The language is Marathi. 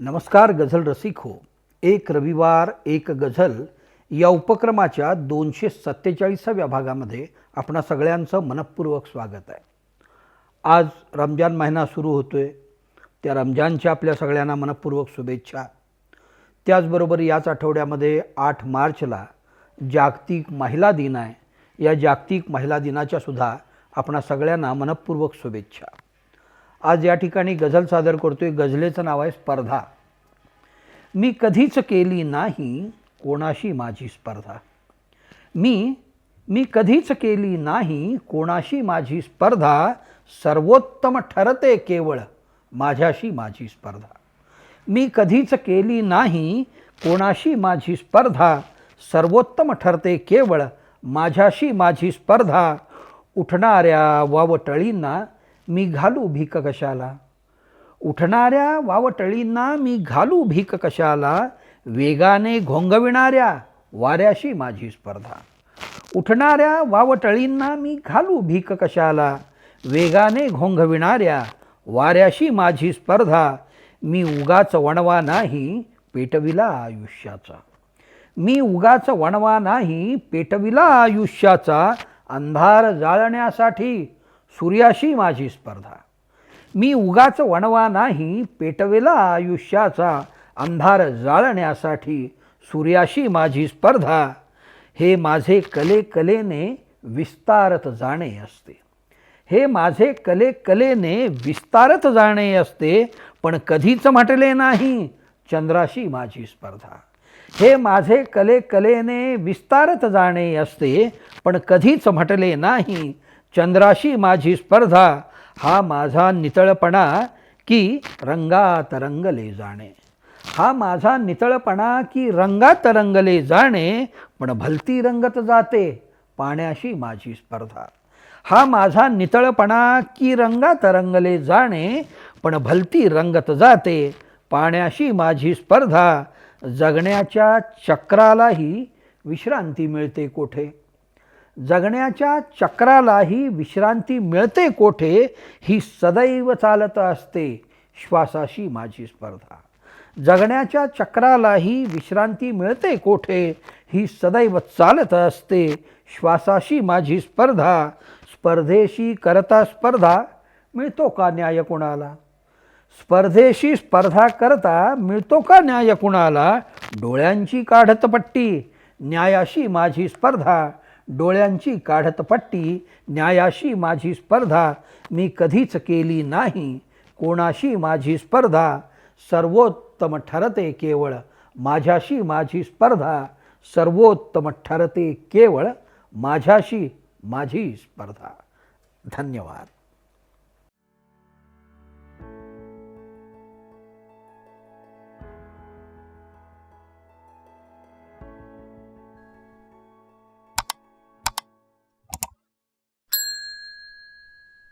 नमस्कार गझल रसिक हो. एक रविवार एक गझल या उपक्रमाच्या दोनशे सत्तेचाळीसाव्या भागामध्ये आपणा सगळ्यांचं मनपूर्वक स्वागत आहे. आज रमजान महिना सुरू होतोय. त्या रमजानच्या आपल्या सगळ्यांना मनपूर्वक शुभेच्छा. त्याचबरोबर याच आठवड्यामध्ये आठ मार्चला जागतिक महिला दिन आहे. या जागतिक महिला दिनाच्या सुद्धा आपणा सगळ्यांना मनपूर्वक शुभेच्छा. आज या ठिकाणी गझल सादर करतोय. गझलेचं नाव आहे स्पर्धा. मी कधीच केली नाही कोणाशी माझी स्पर्धा. मी मी कधीच केली नाही कोणाशी माझी स्पर्धा. सर्वोत्तम ठरते केवळ माझ्याशी माझी स्पर्धा. मी कधीच केली नाही कोणाशी माझी स्पर्धा. सर्वोत्तम ठरते केवळ माझ्याशी माझी स्पर्धा. उठणाऱ्या वावटळींना मी घालू भीक कशाला? उठणाऱ्या वावटळींना मी घालू भीक कशाला? वेगाने घोंगविणाऱ्या वाऱ्याशी माझी स्पर्धा. उठणाऱ्या वावटळींना मी घालू भीक कशाला? वेगाने घोंघविणाऱ्या वाऱ्याशी माझी स्पर्धा. मी उगाच वणवा नाही पेटविला आयुष्याचा. मी उगाच वणवा नाही पेटविला आयुष्याचा. अंधार जाळण्यासाठी सूर्याशी माझी स्पर्धा. मी उगाच वणवा नाही पेटवेला आयुष्याचा अंधार जाळण्यासाठी सूर्याशी माझी स्पर्धा. हे माझे कले कलेने विस्तारत जाणे असते. हे माझे कले कलेने विस्तारत जाणे असते पण कधीच म्हटले नाही चंद्राशी माझी स्पर्धा. हे माझे कले कलेने विस्तारत जाणे असते पण कधीच म्हटले नाही चंद्राशी माझी स्पर्धा. हा माझा नितळपणा की रंगात रंगले जाणे. हा माझा नितळपणा की रंगात रंगले जाणे पण भलती रंगत जाते पाण्याशी माझी स्पर्धा. हा माझा नितळपणा की रंगात रंगले जाणे पण भलती रंगत जाते पाण्याशी माझी स्पर्धा. जगण्याच्या चक्रालाही विश्रांती मिळते कोठे? जगण्याच्या चक्रालाही विश्रांती मिळते कोठे ही सदैव चालत असते श्वासाशी माझी स्पर्धा. जगण्याच्या चक्रालाही विश्रांती मिळते कोठे ही सदैव चालत असते श्वासाशी माझी स्पर्धा स्पर्धेशी करता स्पर्धा मिळतो का न्याय कुणाला? स्पर्धेशी स्पर्धा करता मिळतो का न्याय कुणाला? डोळ्यांची काढत पट्टी न्यायाशी माझी स्पर्धा डोळ्यांची काढत पट्टी न्यायाशी माझी स्पर्धा मी कधीच केली नाही कोणाशी माझी स्पर्धा सर्वोत्तम ठरते केवळ माझ्याशी माझी स्पर्धा सर्वोत्तम ठरते केवळ माझ्याशी माझी स्पर्धा. धन्यवाद.